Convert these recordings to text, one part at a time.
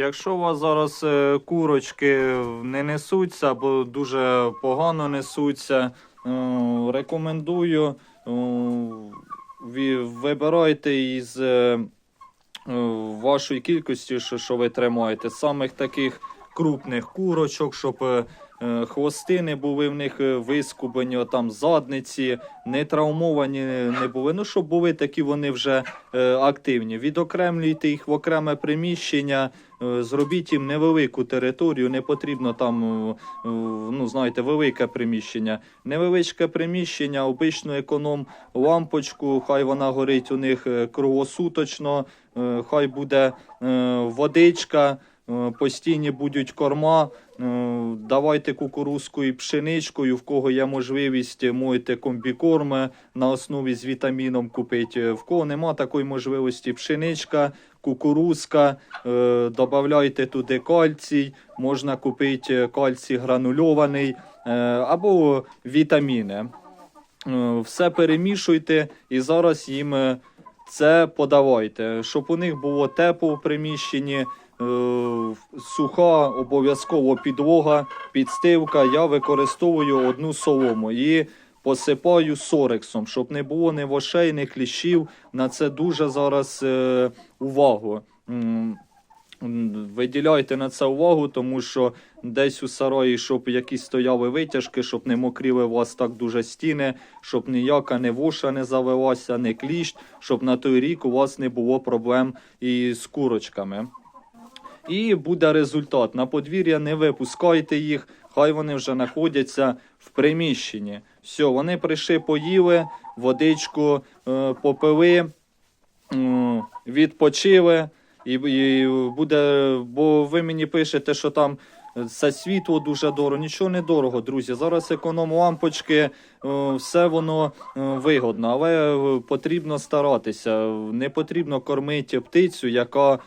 Якщо у вас зараз е, курочки не несуться або дуже погано несуться, е, рекомендую е, вибирайте із вашої кількості, що ви тримаєте, самих таких крупних курочок, щоб е, е, хвости не були в них е, вискубані, там задниці, не травмовані не були. Ну, щоб були такі вони вже активні. Відокремлюйте їх в окреме приміщення, зробіть їм невелику територію, не потрібно там, ну, знаєте, велике приміщення. Невеличке приміщення, обичну економ лампочку, хай вона горить у них круглосуточно, е, хай буде водичка. Е, Постійні будуть корма, е, давайте кукурузкою і пшеничкою, в кого є можливість, можете комбікорми на основі з вітаміном купити. В кого нема такої можливості, пшеничка, кукурузка, е, додавайте туди кальцій, можна купити кальцій гранульований е, або вітаміни. Е, Все перемішуйте і зараз їм е, це подавайте, щоб у них було тепло в приміщенні, е, суха, обов'язково підлога, підстилка. Я використовую одну солому і посипаю сорексом, щоб не було ні вошей, ні кліщів. На це дуже зараз е, увагу. Виділяйте на це увагу, тому що десь у сараї, щоб якісь стояли витяжки, щоб не мокріли вас так дуже стіни, щоб ніяка не воша не завелася, не кліщ, щоб на той рік у вас не було проблем із курочками. І буде результат. На подвір'я не випускайте їх, хай вони вже знаходяться в приміщенні. Все, вони прийшли, поїли, водичку е, попили, м, відпочили. І, і буде, бо ви мені пишете, що там це світло дуже дорого. Нічого не дорого, друзі. Зараз економ лампочки, е, все воно е, вигодно, але е, потрібно старатися. Не потрібно кормити птицю, яка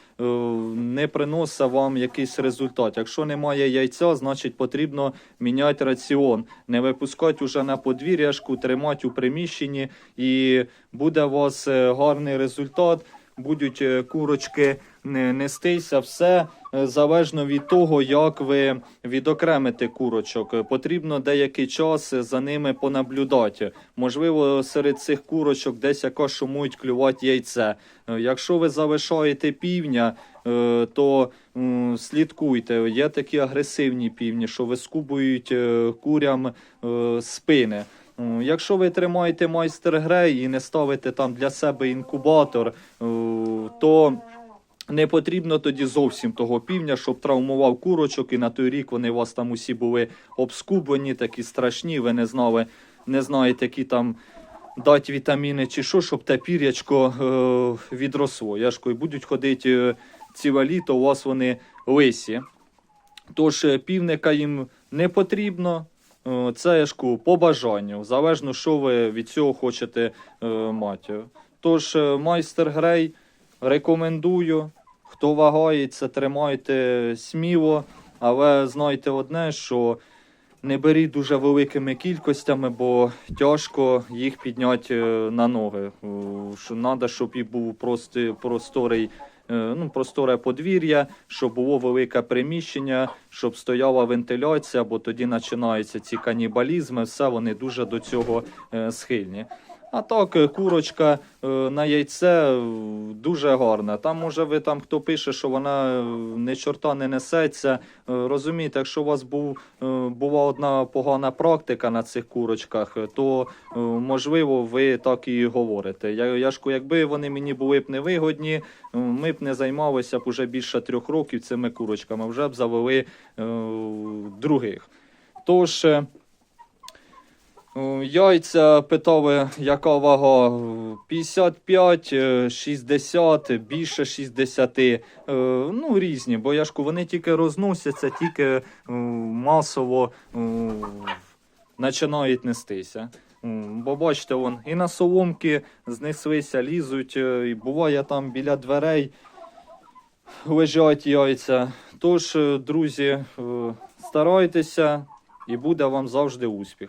не приносить вам якийсь результат. Якщо немає яйця, значить потрібно міняти раціон, не випускати уже на подвір'яшку, тримати у приміщенні, і буде у вас гарний результат. Будуть е, курочки не- нестися, все е, залежно від того, як ви відокремите курочок. Потрібно деякий час за ними понаблюдати. Можливо, серед цих курочок десь якось шумують клювати яйце. Е, Якщо ви залишаєте півня, то слідкуйте. Є такі агресивні півні, що вискубують курям спини. Якщо ви тримаєте майстер грей і не ставите там для себе інкубатор, е, то не потрібно тоді зовсім того півня, щоб травмував курочок, і на той рік вони у вас там усі були обскублені, такі страшні, ви не знали, не знаєте, які там дати вітаміни чи що, щоб те пір'ячко е, відросло. Я ж кажу, будуть ходити е, ціле літо, у вас вони лисі. Тож півника їм не потрібно. Е, Це я ж кажу, по бажанню, залежно, що ви від цього хочете е, мати. Тож, е, майстер Грей рекомендую. Хто вагається, тримайте сміло, але знайте одне, що не беріть дуже великими кількостями, бо тяжко їх підняти на ноги. Що треба, щоб і був простий, просторий, ну, просторе подвір'я, щоб було велике приміщення, щоб стояла вентиляція, бо тоді починаються ці канібалізми, все вони дуже до цього е, схильні. А так, е, курочка е, на яйце е, дуже гарна. Там, може, ви там хто пише, що вона не чорта не несеться. Розумієте, якщо у вас був, була одна погана практика на цих курочках, то можливо ви так і говорите. Я, я ж якби вони мені були б невигодні, ми б не займалися б уже більше трьох років цими курочками, вже б завели е, других. Тож. Е, Е, Яйця питали, яка вага? Е, 55, е, 60, більше 60. Е, Ну, різні, бо я ж вони тільки розносяться, тільки е, масово е, починають нестися. Бо бачите, вон, і на соломки знеслися, лізуть, е, і буває там біля дверей лежать яйця. Тож, е, друзі, е, старайтеся і буде вам завжди успіх.